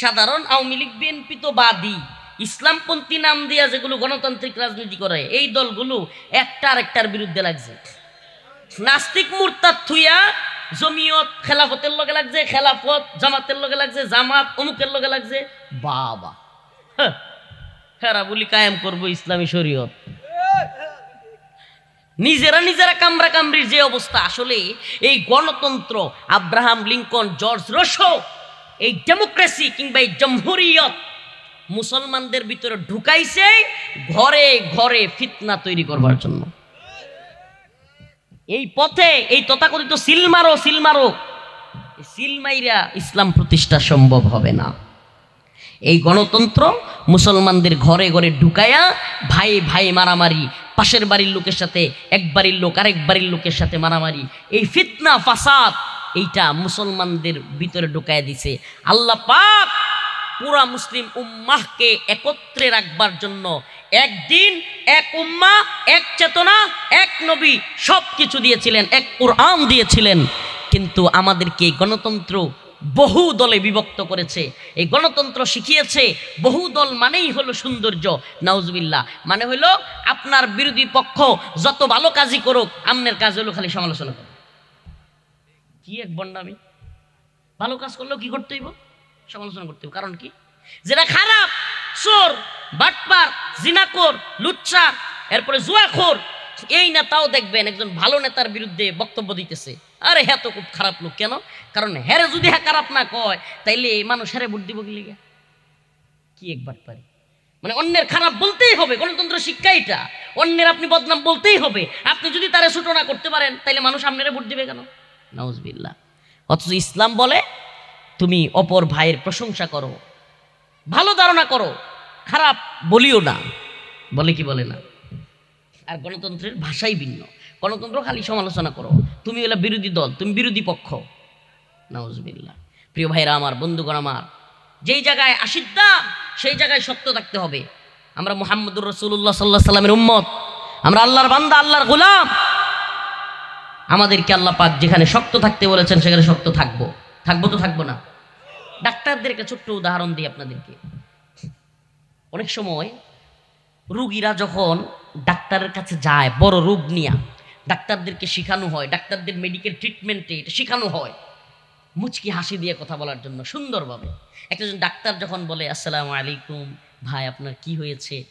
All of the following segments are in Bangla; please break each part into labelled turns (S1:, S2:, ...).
S1: সাধারণ আওয়ামী লীগ, বিএনপি তো বাদী। ইসলামপন্থী নাম দিয়া যেগুলো গণতান্ত্রিক রাজনীতি করে, এই দলগুলো একটা আরেকটার বিরুদ্ধে লাগছে। নাস্তিক মুরতাদ থুইয়া জমিয়ত খেলাফতের লগে লাগছে, খেলাফত জামাতের লগে লাগছে, জামাত অমুকের লগে লাগছে। বাবা। হ্যাঁ হেরা বলি কায়েম করব ইসলামী শরীয়ত। নিজেরা নিজেরা কামরা কামরির যে অবস্থা, আসলে এই গণতন্ত্র, আব্রাহাম লিঙ্কন, জর্জ রসো এই ডেমোক্রেসি কিংবা এই জমহুরিয়ত মুসলমানদের ভিতরে ঢুকাইছে ঘরে ঘরে ফিতনা তৈরি করবার জন্য। এই পথে এই তথাকথিত সিলমারো সিলমারো সিলমাইরা ইসলাম প্রতিষ্ঠা সম্ভব হবে না। এই গণতন্ত্র মুসলমানদের ঘরে ঘরে ঢুকায়া ভাই ভাই মারামারি, পাশের বাড়ির লোকের সাথে এক বাড়ির লোক, আরেক বাড়ির লোকের সাথে মারামারি, এই ফিতনা, ফাসাদ এইটা মুসলমানদের ভিতরে ঢুকায় দিছে। আল্লাহ পাক পুরা মুসলিম উম্মাহকে একত্রে রাখবার জন্য একদিন এক উম্মা এক চেতনা, এক নবী সব কিছু দিয়েছিলেন, এক কোরআন দিয়েছিলেন। কিন্তু আমাদেরকে গণতন্ত্র বহু দলে বিভক্ত করেছে। এই গণতন্ত্র শিখিয়েছে বহু দল মানেই হলো সৌন্দর্য নাউজবিল্লা মানে হলো আপনার বিরোধী পক্ষ যত ভালো কাজই করুক, আমনের কাজ হলো খালি সমালোচনা কি এক বন্ডামি ভালো কাজ করলেও কি করতে হইব? সমালোচনা করতে হইব। কারণ কি? যেটা খারাপ, চোর, বাটপার জিনাকোর লুচ্চা এরপরে জুয়াখোর, এই নেতাও দেখবেন একজন ভালো নেতার বিরুদ্ধে বক্তব্য দিতেছে। আরে হ্যাঁ তো খুব খারাপ লোক, কেন? কারণ হ্যারে যদি হ্যাঁ খারাপ না কয়, তাইলে এই মানুষ হ্যারে ভোট দিব কি? কি একবার পারি মানে অন্যের খারাপ বলতেই হবে, গণতন্ত্র শিক্ষা এটা। অন্যের আপনি বদনাম বলতেই হবে। আপনি যদি তারে ছোট না করতে পারেন, তাইলে মানুষ আপনারা ভোট দিবে কেন? নাউজবিল্লা অথচ ইসলাম বলে, তুমি অপর ভাইয়ের প্রশংসা করো, ভালো ধারণা করো, খারাপ বলিও না। বলে কি বলে না? আর গণতন্ত্রের ভাষাই ভিন্ন। গণতন্ত্র খালি সমালোচনা করো, তুমি হলে বিরোধী দল, তুমি বিরোধী পক্ষ। নাউজবিল্লা প্রিয় ভাইরা আমার, বন্ধুগণ আমার, যেই জায়গায় আসিদ্দাম সেই জায়গায় সত্য থাকতে হবে। আমরা মোহাম্মদুর রসুল্লাহ সাল্লাহ সাল্লামের উম্মত। আমরা আল্লাহর বান্দা, আল্লাহর গোলাম। আমাদেরকে আল্লাহ পাক যেখানে শক্ত থাকতে বলেছেন, সেখানে শক্ত থাকব। থাকব তো থাকব না। ডাক্তারদেরকে ছোট্ট উদাহরণ দিই আপনাদেরকে। অনেক সময় রুগীরা যখন ডাক্তারের কাছে যায়, বড় রোগ নিয়ে, ডাক্তারদেরকে শেখানো হয়, ডাক্তারদের মেডিকেল ট্রিটমেন্টে এটা শেখানো হয়। মুচকি হাসি দিয়ে কথা বলার জন্য সুন্দরভাবে। একজন ডাক্তার যখন বলে, আসসালামু আলাইকুম, ভাই, আপনার কি হয়েছে?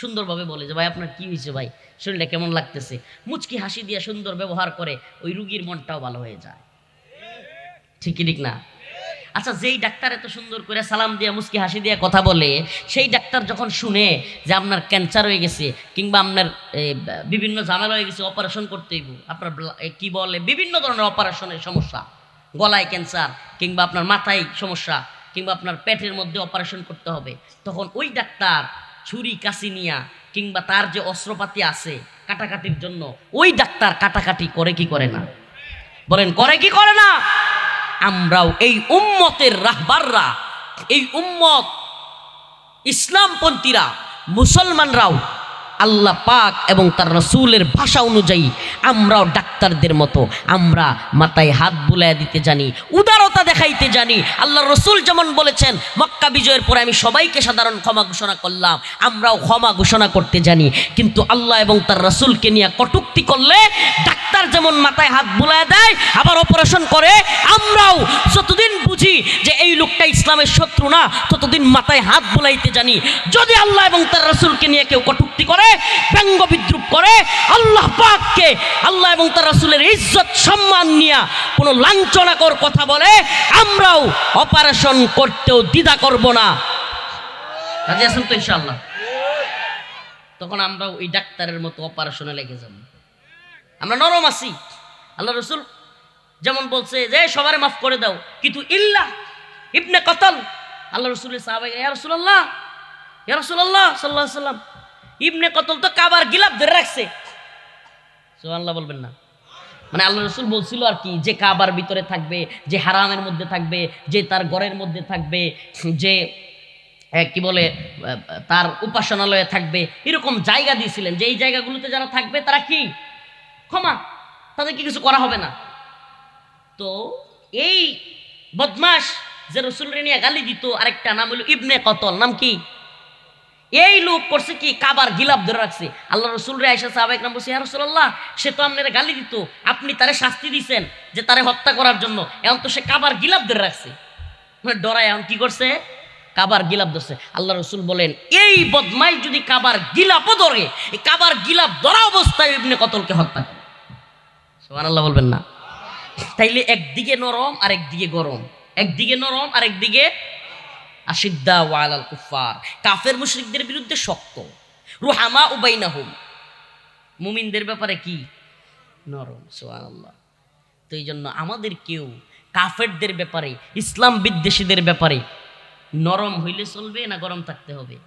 S1: সুন্দরভাবে বলে যে, ভাই, আপনার কি হয়েছে ভাই? শরীরটা কেমন লাগতেছে? মুচকি হাসি দিয়ে সুন্দর ব্যবহার করে ওই রুগীর মনটাও ভালো হয়ে যায়। ঠিকই ঠিক না? আচ্ছা যেই ডাক্তার এত সুন্দর করে সালাম দিয়ে, মুচকি হাসি দিয়ে কথা বলে, সেই ডাক্তার যখন শুনে যে, আপনার ক্যান্সার হয়ে গেছে কিংবা আপনার বিভিন্ন ঝামেলা হয়ে গেছে অপারেশন করতে হইব। আপনার কি বলে? বিভিন্ন ধরনের অপারেশনের সমস্যা। গলায় ক্যান্সার কিংবা আপনার মাথায় সমস্যা কিংবা আপনার পেটের মধ্যে অপারেশন করতে হবে। তখন ওই ডাক্তার ছুরি কাশি নিয়া কিংবা তার যে অস্ত্রপাতি আছে কাটাকাটির জন্য, ওই ডাক্তার কাটাকাটি করে কি করে না? বলেন, করে কি করে না? আমরাও এই উম্মতের রাহবাররা, এই উম্মত ইসলামপন্থীরা, মুসলমানরাও আল্লাহ পাক এবং তার রসুলের ভাষা অনুযায়ী আমরাও ডাক্তারদের মতো। আমরা মাথায় হাত বুলাইয়া দিতে জানি, উদারতা দেখাইতে জানি। আল্লাহ রসুল যেমন বলেছেন, মক্কা বিজয়ের পরে আমি সবাইকে সাধারণ ক্ষমা ঘোষণা করলাম, আমরাও ক্ষমা ঘোষণা করতে জানি। কিন্তু আল্লাহ এবং তার রসুলকে নিয়ে কটুক্তি করলে ডাক্তার যেমন মাথায় হাত বুলায় দেয়, আবার অপারেশন করে, আমরাও যতদিন বুঝি যে এই লোকটা ইসলামের শত্রু না, ততদিন মাথায় হাত বুলাইতে জানি। যদি আল্লাহ এবং তার রসুলকে নিয়ে কেউ কটুক্তি করে, ব্যঙ্গ বিদ্রুপ করে, আল্লাহ পাককে, আল্লাহ এবং তার রসুলের ইজ্জত, সম্মান নিয়ে কোনো লাঞ্ছনাকর কথা বলে, আমরাও অপারেশন করতেও দ্বিধা করব না। রাজি আছেন তো ইনশাআল্লাহ? তখন আমরাও ওই ডাক্তারের মতো অপারেশনে লেগে যাব। আমরা নরম আছি। আল্লাহ রসুল যেমন বলছে যে, সবারে মাফ করে দাও, কিন্তু ইল্লা ইবনে কতল, আল্লাহ রসুলের সাহাবাই ইয়া রসুল্লাহ ইয়া রসুল্লাহ সাল্লাহ সাল্লাম ইবনে কতল তো কাবার গিলাপ ধরে রাখছে। আল্লাহ বলবেন না। মানে আল্লাহ রসুল বলছিল আর কি, যে কাবার ভিতরে থাকবে, যে হারামের মধ্যে থাকবে, যে তার ঘরের মধ্যে থাকবে, যে কি বলে তার উপাসনালয়ে থাকবে, এরকম জায়গা দিয়েছিলেন। যে এই জায়গাগুলোতে যারা থাকবে, তারা কি? ক্ষমা। তাদেরকে কিছু করা হবে না। তো এই বদমাস যে রসুলরে নিয়ে গালি দিত, আরেকটা নাম হলো ইবনে কতল। নাম কি? এই লোক করছে কি? কাবার গিলাপ ধরে রাখছে। আল্লাহ রসুল রে আয়সা সাহাবাহিক নাম বলছে রসুল্লাহ সে তো আপনার গালি দিত। আপনি তারে শাস্তি দিছেন যে তারে হত্যা করার জন্য। এখন তো সে কাবার গিলাপ ধরে রাখছে। মানে ডরায়, এখন কি করছে? কাবার গিলাপ ধরছে। আল্লাহ রসুল বলেন, এই বদমাই যদি কাবার গিলাপও ধরে, এই কাবার গিলাপ ধরা অবস্থায় ইবনে কতলকে হত্যা করে? সোহান আল্লাহ বলবেন না। তাইলে একদিকে নরম আর একদিকে গরম। একদিকে নরম আর একদিকে আশিদ্দা ওয়ালাল কুফার কাফের মুশরিকদের বিরুদ্ধে শক্ত। রুহামা উবাইনাহুম মুমিনদের ব্যাপারে কি? নরম সোহান্লাহ তো এই জন্য আমাদের কেউ কাফেরদের ব্যাপারে, ইসলাম বিদ্বেষীদের ব্যাপারে নরম হইলে চলবে না গরম থাকতে হবে?